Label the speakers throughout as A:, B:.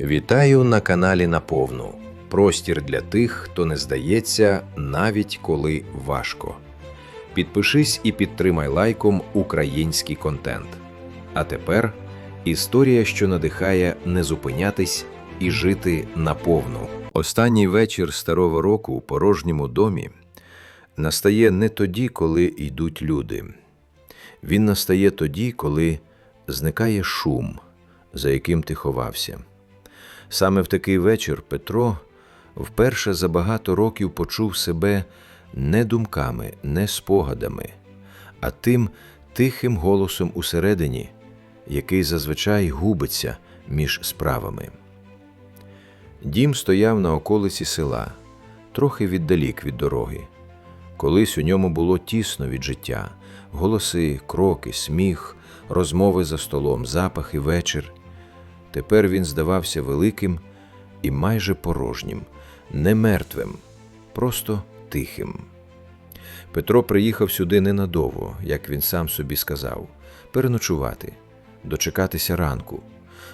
A: Вітаю на каналі Наповну. Простір для тих, хто не здається, навіть коли важко. Підпишись і підтримай лайком український контент. А тепер історія, що надихає не зупинятись і жити наповну. Останній вечір старого року у порожньому домі настає не тоді, коли йдуть люди. Він настає тоді, коли зникає шум, за яким ти ховався. Саме в такий вечір Петро вперше за багато років почув себе не думками, не спогадами, а тим тихим голосом усередині, який зазвичай губиться між справами. Дім стояв на околиці села, трохи віддалік від дороги. Колись у ньому було тісно від життя, голоси, кроки, сміх, розмови за столом, запахи, вечір. Тепер він здавався великим і майже порожнім, не мертвим, просто тихим. Петро приїхав сюди ненадовго, як він сам собі сказав, переночувати, дочекатися ранку,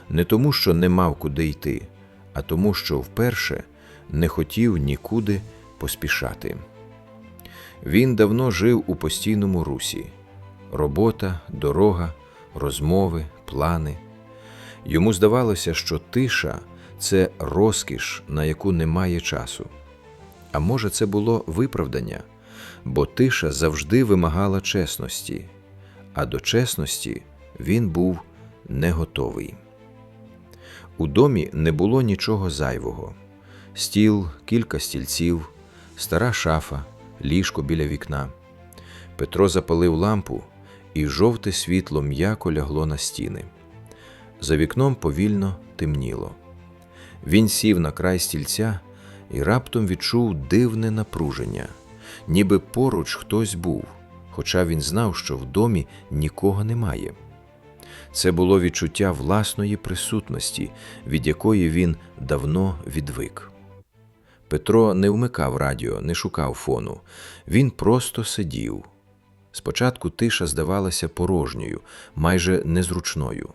A: не тому, що не мав куди йти, а тому, що вперше не хотів нікуди поспішати. Він давно жив у постійному русі робота, дорога, розмови, плани. Йому здавалося, що тиша це розкіш, на яку немає часу. А може, це було виправдання, бо тиша завжди вимагала чесності, а до чесності він був не готовий. У домі не було нічого зайвого: стіл, кілька стільців, стара шафа, ліжко біля вікна. Петро запалив лампу, і жовте світло м'яко лягло на стіни. За вікном повільно темніло. Він сів на край стільця і раптом відчув дивне напруження, ніби поруч хтось був, хоча він знав, що в домі нікого немає. Це було відчуття власної присутності, від якої він давно відвик. Петро не вмикав радіо, не шукав фону. Він просто сидів. Спочатку тиша здавалася порожньою, майже незручною.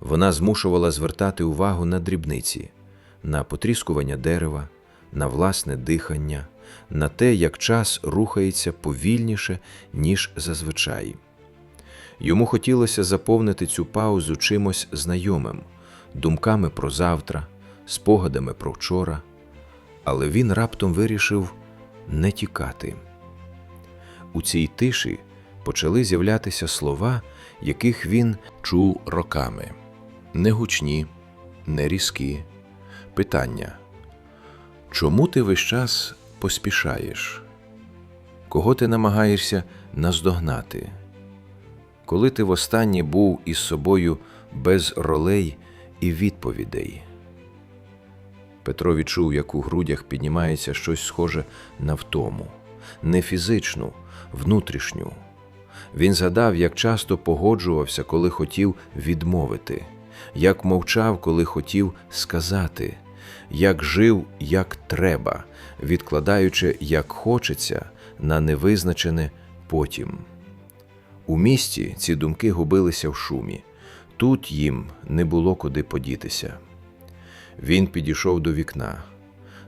A: Вона змушувала звертати увагу на дрібниці, на потріскування дерева, на власне дихання, на те, як час рухається повільніше, ніж зазвичай. Йому хотілося заповнити цю паузу чимось знайомим, думками про завтра, спогадами про вчора, але він раптом вирішив не тікати. У цій тиші почали з'являтися слова, яких він чув роками не гучні, не різкі. Питання чому ти весь час поспішаєш? Кого ти намагаєшся наздогнати? Коли ти востаннє був із собою без ролей і відповідей? Петро відчув, як у грудях піднімається щось схоже на втому, не фізичну, внутрішню. Він згадав, як часто погоджувався, коли хотів відмовити, як мовчав, коли хотів сказати, як жив, як треба, відкладаючи, як хочеться, на невизначене потім. У місті ці думки губилися в шумі, тут їм не було куди подітися. Він підійшов до вікна.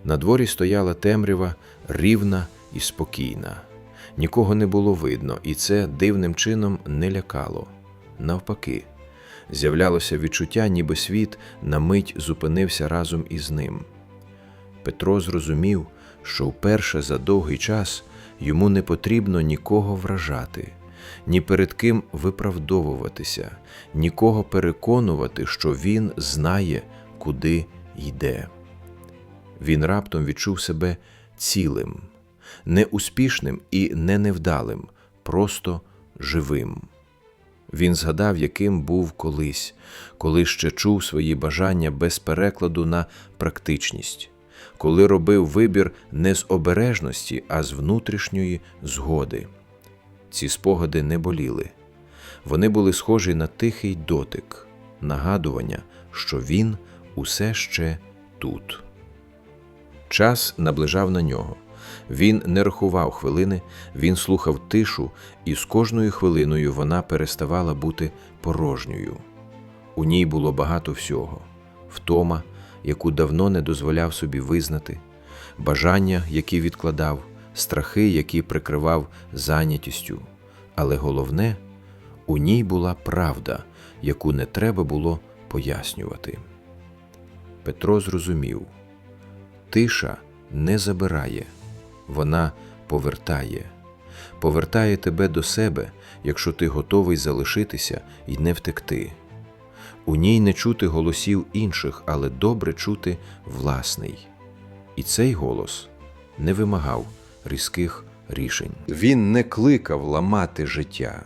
A: На дворі стояла темрява рівна і спокійна. Нікого не було видно, і це дивним чином не лякало. Навпаки, з'являлося відчуття, ніби світ на мить зупинився разом із ним. Петро зрозумів, що вперше за довгий час йому не потрібно нікого вражати, ні перед ким виправдовуватися, нікого переконувати, що він знає, куди йде. Він раптом відчув себе цілим не успішним і не невдалим, просто живим. Він згадав, яким був колись, коли ще чув свої бажання без перекладу на практичність, коли робив вибір не з обережності, а з внутрішньої згоди. Ці спогади не боліли. Вони були схожі на тихий дотик, нагадування, що він усе ще тут. Час наближав на нього. Він не рахував хвилини, він слухав тишу, і з кожною хвилиною вона переставала бути порожньою. У ній було багато всього: втома, яку давно не дозволяв собі визнати, бажання, які відкладав, страхи, які прикривав зайнятістю. Але головне, у ній була правда, яку не треба було пояснювати. Петро зрозумів тиша не забирає, вона повертає, повертає тебе до себе, якщо ти готовий залишитися і не втекти. У ній не чути голосів інших, але добре чути власний. І цей голос не вимагав різких рішень. Він не кликав ламати життя.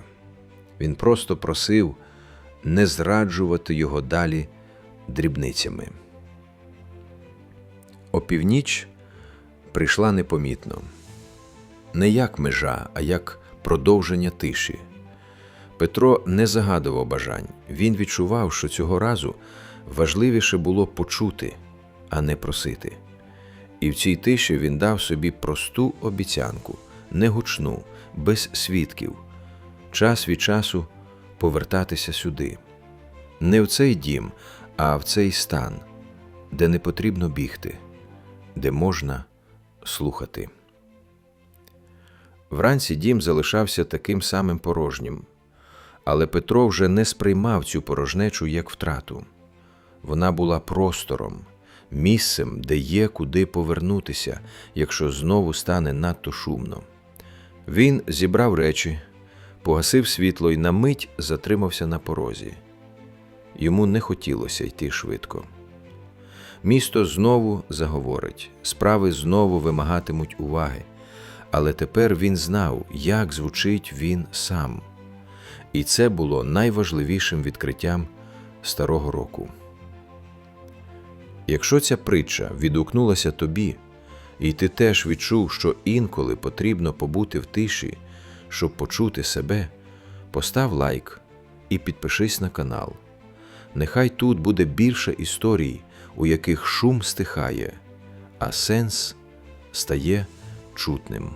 A: Він просто просив не зраджувати його далі дрібницями. Опівніч прийшла непомітно. Не як межа, а як продовження тиші. Петро не загадував бажань. Він відчував, що цього разу важливіше було почути, а не просити. І в цій тиші він дав собі просту обіцянку, негучну, без свідків, час від часу повертатися сюди. Не в цей дім, а в цей стан, де не потрібно бігти, де можна слухати. Вранці дім залишався таким самим порожнім, але Петро вже не сприймав цю порожнечу як втрату. Вона була простором, місцем, де є куди повернутися, якщо знову стане надто шумно. Він зібрав речі, погасив світло і на мить затримався на порозі. Йому не хотілося йти швидко. Місто знову заговорить, справи знову вимагатимуть уваги, але тепер він знав, як звучить він сам. І це було найважливішим відкриттям старого року. Якщо ця притча відгукнулася тобі, і ти теж відчув, що інколи потрібно побути в тиші, щоб почути себе, постав лайк і підпишись на канал. Нехай тут буде більше історій, у яких шум стихає, а сенс стає чутним.